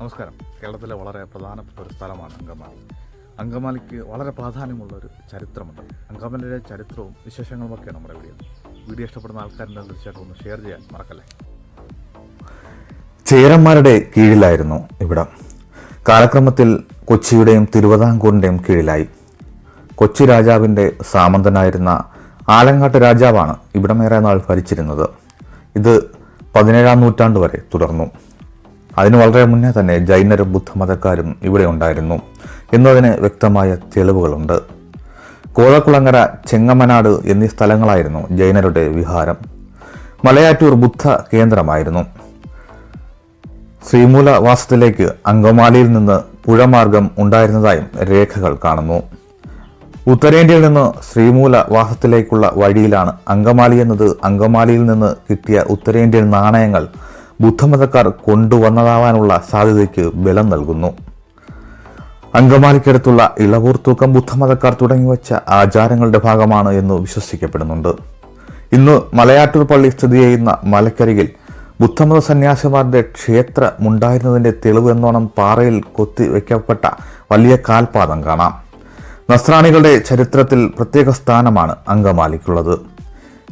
നമസ്കാരം. കേരളത്തിലെ വളരെ പ്രധാനപ്പെട്ട ഒരു സ്ഥലമാണ് അങ്കമാലി. അങ്കമാലിക്ക് വളരെ പ്രാധാന്യമുള്ള ഒരു ചരിത്രമുണ്ട്. അങ്കമാലിയുടെ ചരിത്രവും വിശേഷങ്ങളും വിശേഷങ്ങളുമൊക്കെ നമ്മുടെ വീഡിയോ. വീഡിയോ ഇഷ്ടപ്പെടുന്ന ആൾക്കാരുടെ തീർച്ചയായിട്ടും ഒന്ന് ഷെയർ ചെയ്യാൻ മറക്കല്ലേ? ചേരന്മാരുടെ കീഴിലായിരുന്നു ഇവിടെ. കാലക്രമത്തിൽ കൊച്ചിയുടെയും തിരുവിതാംകൂറിന്റെയും കീഴിലായി. കൊച്ചി രാജാവിന്റെ സാമന്തനായിരുന്ന ആലങ്ങാട്ട് രാജാവാണ് ഇവിടമേറെ നാൾ ഭരിച്ചിരുന്നത്. ഇത് പതിനേഴാം നൂറ്റാണ്ട് വരെ തുടർന്നു. അതിന് വളരെ മുന്നേ തന്നെ ജൈനരും ബുദ്ധമതക്കാരും ഇവിടെ ഉണ്ടായിരുന്നു എന്നതിന് വ്യക്തമായ തെളിവുകളുണ്ട്. കോഴക്കുളങ്ങര ചെങ്ങമനാട് എന്നീ സ്ഥലങ്ങളായിരുന്നു ജൈനരുടെ വിഹാരം. മലയാറ്റൂർ ബുദ്ധ കേന്ദ്രമായിരുന്നു. ശ്രീമൂല വാസത്തിലേക്ക് അങ്കമാലിയിൽ നിന്ന് പുഴമാർഗം ഉണ്ടായിരുന്നതായും രേഖകൾ കാണുന്നു. ഉത്തരേന്ത്യയിൽ നിന്ന് ശ്രീമൂല വാസത്തിലേക്കുള്ള വഴിയിലാണ് അങ്കമാലി എന്നത്. അങ്കമാലിയിൽ നിന്ന് കിട്ടിയ ഉത്തരേന്ത്യൻ നാണയങ്ങൾ ബുദ്ധമതക്കാർ കൊണ്ടുവന്നതാവാനുള്ള സാധ്യതയ്ക്ക് ബലം നൽകുന്നു. അങ്കമാലിക്കടുത്തുള്ള ഇളവൂർ തൂക്കം ബുദ്ധമതക്കാർ തുടങ്ങിവെച്ച ആചാരങ്ങളുടെ ഭാഗമാണ് എന്ന് വിശ്വസിക്കപ്പെടുന്നുണ്ട്. ഇന്ന് മലയാറ്റൂർ പള്ളി സ്ഥിതി ചെയ്യുന്ന മലക്കരികിൽ ബുദ്ധമത സന്യാസിമാരുടെ ക്ഷേത്രമുണ്ടായിരുന്നതിന്റെ തെളിവ് എന്നോണം പാറയിൽ കൊത്തി വയ്ക്കപ്പെട്ട വലിയ കാൽപാദം കാണാം. നസ്രാണികളുടെ ചരിത്രത്തിൽ പ്രത്യേക സ്ഥാനമാണ് അങ്കമാലിക്കുള്ളത്.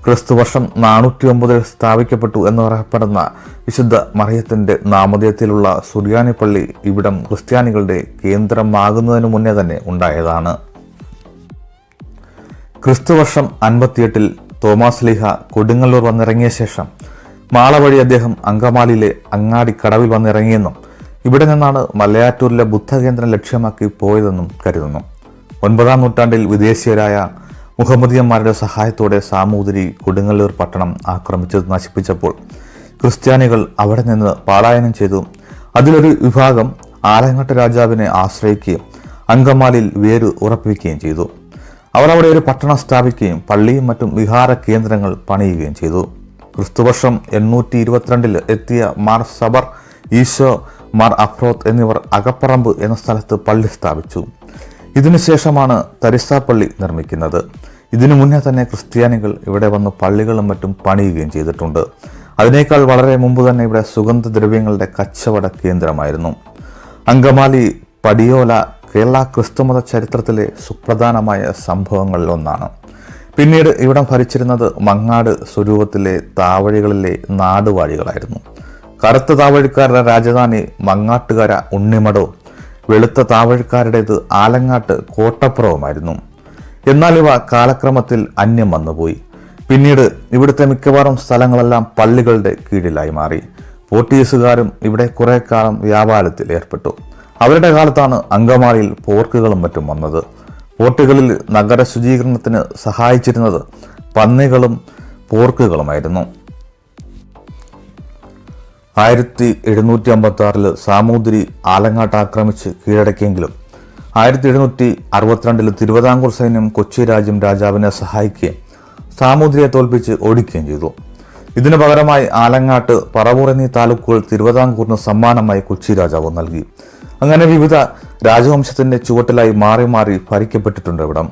ക്രിസ്തുവർഷം നാനൂറ്റി ഒമ്പതിൽ സ്ഥാപിക്കപ്പെട്ടു എന്ന് പറയപ്പെടുന്ന വിശുദ്ധ മറിയത്തിന്റെ നാമധേയത്തിലുള്ള സുറിയാനി പള്ളി ഇവിടം ക്രിസ്ത്യാനികളുടെ കേന്ദ്രമാകുന്നതിനു മുന്നേ തന്നെ ഉണ്ടായതാണ്. ക്രിസ്തുവർഷം അൻപത്തിയെട്ടിൽ തോമസ് ലീഹ കൊടുങ്ങല്ലൂർ വന്നിറങ്ങിയ ശേഷം മാള വഴി അദ്ദേഹം അങ്കമാലിയിലെ അങ്ങാടി കടവിൽ വന്നിറങ്ങിയെന്നും ഇവിടെ നിന്നാണ് മലയാറ്റൂരിലെ ബുദ്ധകേന്ദ്രം ലക്ഷ്യമാക്കി പോയതെന്നും കരുതുന്നു. ഒൻപതാം നൂറ്റാണ്ടിൽ വിദേശീയരായ മുഹമ്മദിയന്മാരുടെ സഹായത്തോടെ സാമൂതിരി കൊടുങ്ങല്ലൂർ പട്ടണം ആക്രമിച്ച് നശിപ്പിച്ചപ്പോൾ ക്രിസ്ത്യാനികൾ അവിടെ നിന്ന് പാലായനം ചെയ്തു. അതിലൊരു വിഭാഗം ആലങ്ങട്ട രാജാവിനെ ആശ്രയിക്കുകയും അങ്കമാലിൽ വേര് ഉറപ്പിക്കുകയും ചെയ്തു. അവർ അവിടെ ഒരു പട്ടണം സ്ഥാപിക്കുകയും പള്ളിയും മറ്റും വിഹാര കേന്ദ്രങ്ങൾ പണിയുകയും ചെയ്തു. ക്രിസ്തുവർഷം എണ്ണൂറ്റി ഇരുപത്തിരണ്ടിൽ എത്തിയ മാർ സബർ ഈശോ മാർ അഫ്രോത്ത് എന്നിവർ അകപ്പറമ്പ് എന്ന സ്ഥലത്ത് പള്ളി സ്ഥാപിച്ചു. ഇതിനുശേഷമാണ് തരിസാപ്പള്ളി നിർമ്മിക്കുന്നത്. ഇതിനു മുന്നേ തന്നെ ക്രിസ്ത്യാനികൾ ഇവിടെ വന്ന് പള്ളികളും മറ്റും പണിയുകയും ചെയ്തിട്ടുണ്ട്. അതിനേക്കാൾ വളരെ മുമ്പ് തന്നെ ഇവിടെ സുഗന്ധദ്രവ്യങ്ങളുടെ കച്ചവട കേന്ദ്രമായിരുന്നു. അങ്കമാലി പടിയോല കേരള ക്രിസ്തുമത ചരിത്രത്തിലെ സുപ്രധാനമായ സംഭവങ്ങളിൽ ഒന്നാണ്. പിന്നീട് ഇവിടം ഭരിച്ചിരുന്നത് മങ്ങാട് സ്വരൂപത്തിലെ താവഴികളിലെ നാടുവാഴികളായിരുന്നു. കറുത്ത താവഴിക്കാരുടെ രാജധാനി മങ്ങാട്ടുകര ഉണ്ണിമടവും വെളുത്ത താവഴക്കാരുടേത് ആലങ്ങാട്ട് കോട്ടപ്പുറവുമായിരുന്നു. എന്നാൽ ഇവ കാലക്രമത്തിൽ അന്യം വന്നുപോയി. പിന്നീട് ഇവിടുത്തെ മിക്കവാറും സ്ഥലങ്ങളെല്ലാം പള്ളികളുടെ കീഴിലായി മാറി. പോർട്ടീസുകാരും ഇവിടെ കുറെ കാലം വ്യാപാരത്തിൽ ഏർപ്പെട്ടു. അവരുടെ കാലത്താണ് അങ്കമാലിയിൽ പോർക്കുകളും മറ്റും വന്നത്. പോർട്ടുകളിൽ നഗര ശുചീകരണത്തിന് സഹായിച്ചിരുന്നത് പന്നികളും പോർക്കുകളുമായിരുന്നു. ആയിരത്തി എഴുന്നൂറ്റി അമ്പത്തി ആറിൽ സാമൂതിരി ആലങ്ങാട്ട് ആക്രമിച്ച് കീഴടക്കിയെങ്കിലും ആയിരത്തി എഴുന്നൂറ്റി അറുപത്തിരണ്ടിൽ തിരുവിതാംകൂർ സൈന്യം കൊച്ചി രാജ്യം രാജാവിനെ സഹായിക്കുകയും സാമൂതിരിയെ തോൽപ്പിച്ച് ഓടിക്കുകയും ചെയ്തു. ഇതിനു പകരമായി ആലങ്ങാട്ട് പറവൂർ എന്നീ താലൂക്കുകൾ തിരുവിതാംകൂറിന് സമ്മാനമായി കൊച്ചി രാജാവ് നൽകി. അങ്ങനെ വിവിധ രാജവംശത്തിന്റെ ചുവട്ടിലായി മാറി മാറി ഭരിക്കപ്പെട്ടിട്ടുണ്ട് ഇവിടം.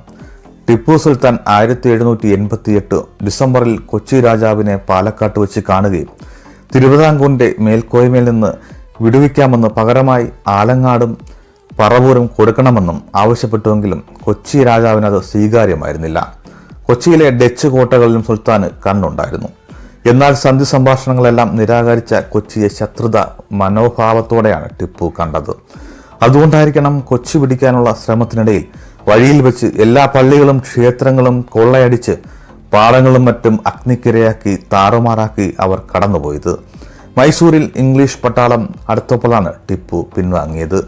ടിപ്പു സുൽത്താൻ ആയിരത്തി എഴുന്നൂറ്റി എൺപത്തി എട്ട് ഡിസംബറിൽ കൊച്ചി രാജാവിനെ പാലക്കാട്ട് വെച്ച് കാണുകയും തിരുവിതാംകൂറിന്റെ മേൽക്കോയ്മയിൽ നിന്ന് വിടുവിക്കാമെന്ന് പകരമായി ആലങ്ങാടും പറവൂരും കൊടുക്കണമെന്നും ആവശ്യപ്പെട്ടുവെങ്കിലും കൊച്ചി രാജാവിന് അത് സ്വീകാര്യമായിരുന്നില്ല. കൊച്ചിയിലെ ഡച്ച് കോട്ടകളിലും സുൽത്താന് കണ്ണുണ്ടായിരുന്നു. എന്നാൽ സന്ധി സംഭാഷണങ്ങളെല്ലാം നിരാകരിച്ച കൊച്ചിയെ ശത്രുത മനോഭാവത്തോടെയാണ് ടിപ്പു കണ്ടത്. അതുകൊണ്ടായിരിക്കണം കൊച്ചി പിടിക്കാനുള്ള ശ്രമത്തിനിടയിൽ വഴിയിൽ വെച്ച് എല്ലാ പള്ളികളും ക്ഷേത്രങ്ങളും കൊള്ളയടിച്ച് പാടങ്ങളും മറ്റും അഗ്നിക്കിരയാക്കി താറുമാറാക്കി അവർ കടന്നുപോയത്. മൈസൂരിൽ ഇംഗ്ലീഷ് പട്ടാളം അടുത്തപ്പോഴാണ് ടിപ്പു പിൻവാങ്ങിയത്.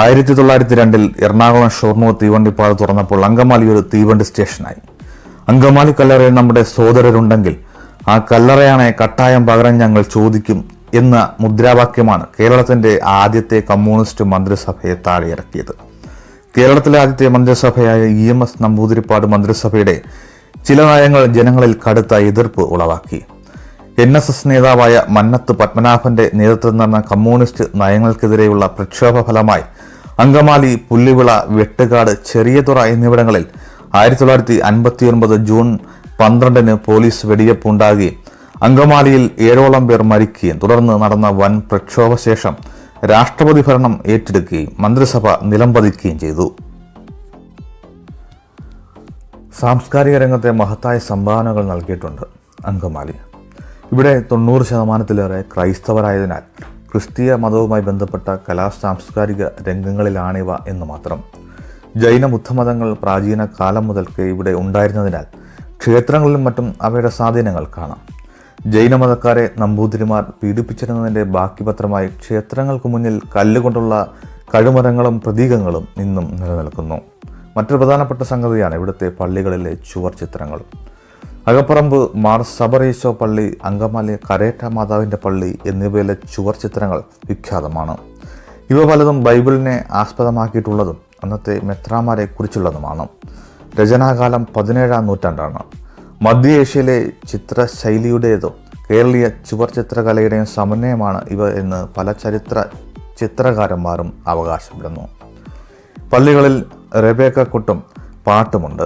ആയിരത്തി തൊള്ളായിരത്തി രണ്ടിൽ എറണാകുളം ഷൊർണൂർ തീവണ്ടിപ്പാത തുറന്നപ്പോൾ അങ്കമാലി ഒരു തീവണ്ടി സ്റ്റേഷനായി. അങ്കമാലി കല്ലറയിൽ നമ്മുടെ സോദരരുണ്ടെങ്കിൽ ആ കല്ലറയാണെ കട്ടായം പകരം ഞങ്ങൾ ചോദിക്കും എന്ന മുദ്രാവാക്യമാണ് കേരളത്തിന്റെ ആദ്യത്തെ കമ്മ്യൂണിസ്റ്റ് മന്ത്രിസഭയെ താഴെയിറക്കിയത്. കേരളത്തിലെ ആദ്യത്തെ മന്ത്രിസഭയായ ഇ എം എസ് നമ്പൂതിരിപ്പാട് മന്ത്രിസഭയുടെ ചില നയങ്ങൾ ജനങ്ങളിൽ കടുത്ത എതിർപ്പ് ഉളവാക്കി. എൻ എസ് എസ് നേതാവായ മന്നത്ത് പത്മനാഭന്റെ നേതൃത്വം നടന്ന കമ്മ്യൂണിസ്റ്റ് നയങ്ങൾക്കെതിരെയുള്ള പ്രക്ഷോഭ ഫലമായി അങ്കമാലി പുല്ലിവിള വെട്ടുകാട് ചെറിയതുറ എന്നിവിടങ്ങളിൽ ആയിരത്തി തൊള്ളായിരത്തി അൻപത്തി ഒൻപത് ജൂൺ പന്ത്രണ്ടിന് പോലീസ് വെടിവെപ്പ് ഉണ്ടാകുകയും അങ്കമാലിയിൽ ഏഴോളം പേർ മരിക്കുകയും തുടർന്ന് നടന്ന വൻ പ്രക്ഷോഭ ശേഷം രാഷ്ട്രപതി ഭരണം ഏറ്റെടുക്കുകയും മന്ത്രിസഭ നിലംപതിക്കുകയും ചെയ്തു. സാംസ്കാരിക രംഗത്തെ മഹത്തായ സംഭാവനകൾ നൽകിയിട്ടുണ്ട് അങ്കമാലി. ഇവിടെ തൊണ്ണൂറ് ശതമാനത്തിലേറെ ക്രൈസ്തവരായതിനാൽ ക്രിസ്തീയ മതവുമായി ബന്ധപ്പെട്ട കലാ സാംസ്കാരിക രംഗങ്ങളിലാണിവ എന്ന് മാത്രം. ജൈന ബുദ്ധമതങ്ങൾ പ്രാചീന കാലം മുതൽക്ക് ഇവിടെ ഉണ്ടായിരുന്നതിനാൽ ക്ഷേത്രങ്ങളിലും മറ്റും അവയുടെ സ്വാധീനങ്ങൾ കാണാം. ജൈനമതക്കാരെ നമ്പൂതിരിമാർ പീഡിപ്പിച്ചിരുന്നതിന്റെ ബാക്കി പത്രമായി ക്ഷേത്രങ്ങൾക്ക് മുന്നിൽ കല്ലുകൊണ്ടുള്ള കഴുമരങ്ങളും പ്രതീകങ്ങളും ഇന്നും നിലനിൽക്കുന്നു. മറ്റൊരു പ്രധാനപ്പെട്ട സംഗതിയാണ് ഇവിടുത്തെ പള്ളികളിലെ ചുവർ ചിത്രങ്ങൾ അകപ്പറമ്പ് മാർ സബറീശോ പള്ളി അങ്കമാലി കരേറ്റ മാതാവിന്റെ പള്ളി എന്നിവയിലെ ചുവർ ചിത്രങ്ങൾ വിഖ്യാതമാണ്. ഇവ പലതും ബൈബിളിനെ ആസ്പദമാക്കിയിട്ടുള്ളതും അന്നത്തെ മെത്രാമാരെ കുറിച്ചുള്ളതുമാണ്. രചനാകാലം പതിനേഴാം നൂറ്റാണ്ടാണ്. മധ്യ ഏഷ്യയിലെ ചിത്രശൈലിയുടേതോ കേരളീയ ചുവർ ചിത്രകലയുടെയും സമന്വയമാണ് ഇവ എന്ന് പല ചരിത്ര ചിത്രകാരന്മാരും അവകാശപ്പെടുന്നു. പള്ളികളിൽ റെബേക്ക കുട്ടും പാട്ടുമുണ്ട്.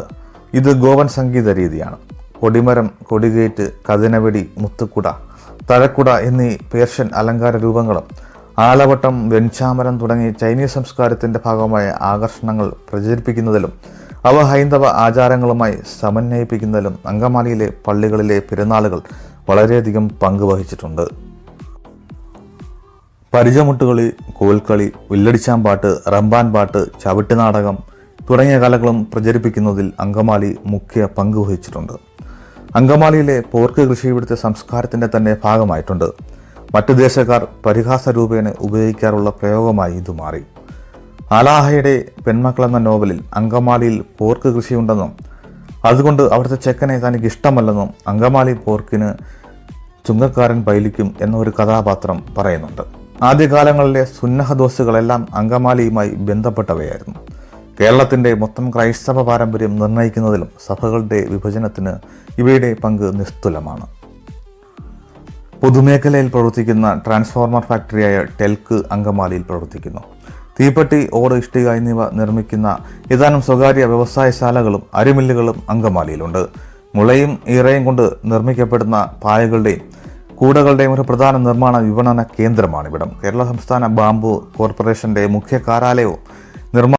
ഇത് ഗോവൻ സംഗീത രീതിയാണ്. കൊടിമരം കൊടികേറ്റ് കതിനവെടി മുത്തുക്കുട തഴക്കുട എന്നീ പേർഷ്യൻ അലങ്കാര രൂപങ്ങളും ആലവട്ടം വെഞ്ചാമരം തുടങ്ങി ചൈനീസ് സംസ്കാരത്തിന്റെ ഭാഗമായ ആകർഷണങ്ങൾ പ്രചരിപ്പിക്കുന്നതിലും അവ ഹൈന്ദവ ആചാരങ്ങളുമായി സമന്വയിപ്പിക്കുന്നതിലും അങ്കമാലിയിലെ പള്ളികളിലെ പെരുന്നാളുകൾ വളരെയധികം പങ്കുവഹിച്ചിട്ടുണ്ട് പരിചമുട്ടുകളി കോൽക്കളി വില്ലടിച്ചാമ്പാട്ട് റമ്പാൻ പാട്ട് ചവിട്ടുനാടകം തുടങ്ങിയ കലകളും പ്രചരിപ്പിക്കുന്നതിൽ അങ്കമാലി മുഖ്യ പങ്ക് വഹിച്ചിട്ടുണ്ട്. അങ്കമാലിയിലെ പോർക്ക് കൃഷി ഇവിടുത്തെ സംസ്കാരത്തിന്റെ തന്നെ ഭാഗമായിട്ടുണ്ട്. മറ്റു ദേശക്കാർ പരിഹാസ രൂപേണ ഉപയോഗിക്കാറുള്ള പ്രയോഗമായി ഇത് മാറി ആലാഹയുടെ പെൺമക്കൾ എന്ന നോവലിൽ അങ്കമാലിയിൽ പോർക്ക് കൃഷിയുണ്ടെന്നും അതുകൊണ്ട് അവിടുത്തെ ചെക്കനെ തനിക്ക് ഇഷ്ടമല്ലെന്നും അങ്കമാലി പോർക്കിന് ചുങ്കക്കാരൻ പൈലിക്കും എന്നൊരു കഥാപാത്രം പറയുന്നുണ്ട്. ആദ്യകാലങ്ങളിലെ സുന്നഹദോസുകളെല്ലാം അങ്കമാലിയുമായി ബന്ധപ്പെട്ടവയായിരുന്നു. കേരളത്തിന്റെ മൊത്തം ക്രൈസ്തവ പാരമ്പര്യം നിർണയിക്കുന്നതിലും സഭകളുടെ വിഭജനത്തിന് ഇവയുടെ പങ്ക് നിസ്തുലമാണ്. പൊതുമേഖലയിൽ പ്രവർത്തിക്കുന്ന ട്രാൻസ്ഫോർമർ ഫാക്ടറിയായ ടെൽക്ക് അങ്കമാലിയിൽ പ്രവർത്തിക്കുന്നു. തീപ്പെട്ടി ഓട് ഇഷ്ടിക എന്നിവ നിർമ്മിക്കുന്ന ഏതാനും സ്വകാര്യ വ്യവസായശാലകളും അരിമില്ലുകളും അങ്കമാലിയിലുണ്ട്. മുളയും ഈറയും കൊണ്ട് നിർമ്മിക്കപ്പെടുന്ന പായകളുടെയും കൂടകളുടെയും ഒരു പ്രധാന നിർമ്മാണ വിപണന കേന്ദ്രമാണ് ഇവിടം കേരള സംസ്ഥാന ബാംബു കോർപ്പറേഷന്റെ മുഖ്യ കാര്യാലയവും നിർമ്മാണ